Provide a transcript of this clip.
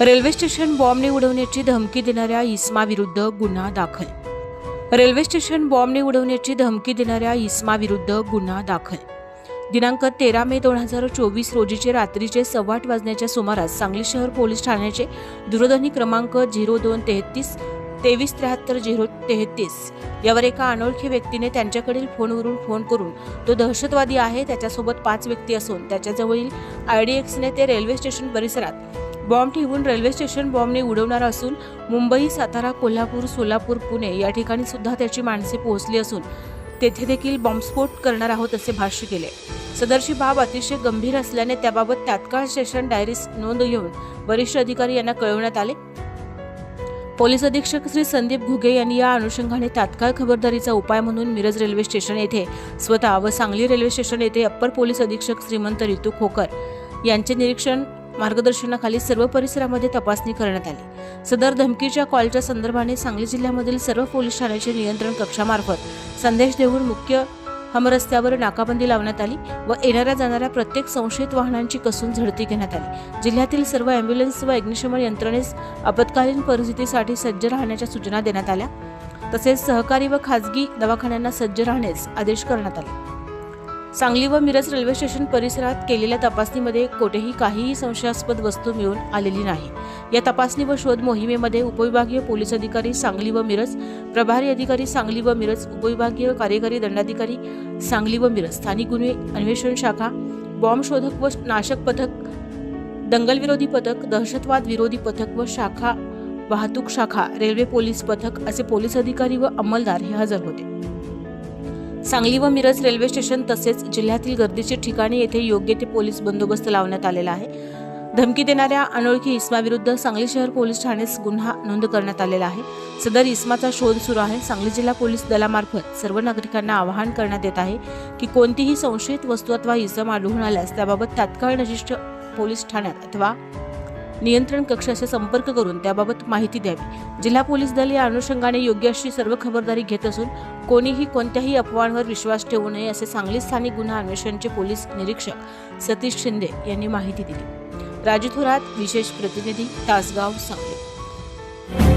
Railway station बॉम्बने उडवण्याची धमकी देणाऱ्या इस्माविरुद्ध गुन्हा दाखल. रेल्वे स्टेशन बॉम्बने उडवण्याची धमकी देणाऱ्या इस्माविरुद्ध गुन्हा दाखल. दिनांक तेरा मे दोन हजार चोवीस रोजीचे रात्रीचे सव्वा आठ वाजण्याच्या सुमारास सांगली शहर पोलीस ठाण्याचे दूरध्वनी क्रमांक झिरो दोन तेहतीस तेवीस त्र्याहत्तर झिरो तेहतीस यावर एका अनोळखी व्यक्तीने त्यांच्याकडील फोनवरून फोन करून तो दहशतवादी आहे त्याच्यासोबत पाच व्यक्ती असून त्याच्याजवळील आय डीएक्सने ते रेल्वे स्टेशन परिसरात बॉम्ब ठेवून रेल्वे स्टेशन बॉम्बने उडवणार असून मुंबई सातारा कोल्हापूर सोलापूर पुणे या ठिकाणी सुद्धा त्याची माणसे पोहोचली असून तेथे देखील बॉम्बस्फोट करणार आहोत असे भाष्य केले. सदरची बाब अतिशय गंभीर असल्याने त्याबाबत तात्काळ स्टेशन डायरीस नोंद घेऊन वरिष्ठ अधिकारी यांना कळवण्यात आले. पोलीस अधीक्षक श्री संदीप घुगे यांनी या अनुषंगाने तात्काळ खबरदारीचा उपाय म्हणून मिरज रेल्वे स्टेशन येथे स्वतः व सांगली रेल्वे स्टेशन येथे अप्पर पोलीस अधीक्षक श्रीमंत रितू खोकर यांचे निरीक्षण मार्गदर्शनाखाली सर्व परिसरामध्ये तपासणी करण्यात आली. सदर धमकीच्या कॉलच्या संदर्भाने सांगली जिल्ह्यामधील सर्व पोलीस ठाण्याचे नियंत्रण कक्षामार्फत संदेश देऊन मुख्य हमरस्त्यावर नाकाबंदी लावण्यात आली व येणाऱ्या जाणाऱ्या प्रत्येक संशयित वाहनांची कसून झडती घेण्यात आली. जिल्ह्यातील सर्व अँब्युलन्स व अग्निशमन यंत्रणेस आपत्कालीन परिस्थितीसाठी सज्ज राहण्याच्या सूचना देण्यात आल्या. तसेच सहकारी व खाजगी दवाखान्यांना सज्ज राहण्यास आदेश करण्यात आले. सांगली व मिरज रेल्वे स्टेशन परिसरात केलेल्या तपासणीमध्ये कोठेही काहीही संशयास्पद वस्तू मिळून आलेली नाही. या तपासणी व शोध मोहिमेमध्ये उपविभागीय पोलीस अधिकारी सांगली व मिरज प्रभारी अधिकारी सांगली व मिरज उपविभागीय कार्यकारी दंडाधिकारी सांगली व मिरज स्थानिक गुन्हे अन्वेषण शाखा बॉम्ब शोधक व नाशक पथक दंगलविरोधी पथक दहशतवाद विरोधी पथक व शाखा वाहतूक शाखा रेल्वे पोलीस पथक असे पोलीस अधिकारी व अंमलदार हे हजर होते. सांगली व मिरज रेल्वे स्टेशन तसेच जिल्ह्यातील गर्दीची ठिकाणी येथे योग्य ते पोलीस बंदोबस्त लावण्यात आलेला आहे. धमकी देणाऱ्या अनोळखी इस्माविरुद्ध सांगली शहर पोलीस ठाण्यास गुन्हा नोंद करण्यात आलेला आहे. सदर इस्माचा शोध सुरू आहे. सांगली जिल्हा पोलीस दलामार्फत सर्व नागरिकांना आवाहन करण्यात येत आहे की कोणतीही संशयित वस्तू अथवा इसम आढळून आल्यास त्याबाबत तात्काळ नजिष्ठ पोलीस ठाण्यात अथवा नियंत्रण कक्षाशी संपर्क करून त्याबाबत माहिती द्यावी. जिल्हा पोलीस दल या अनुषंगाने योग्य अशी सर्व खबरदारी घेत असून कोणीही कोणत्याही अफवांवर विश्वास ठेवू नये असे सांगली स्थानिक गुन्हा अन्वेषणचे पोलीस निरीक्षक सतीश शिंदे यांनी माहिती दिली. राजू थोरात विशेष प्रतिनिधी तासगाव सांगली.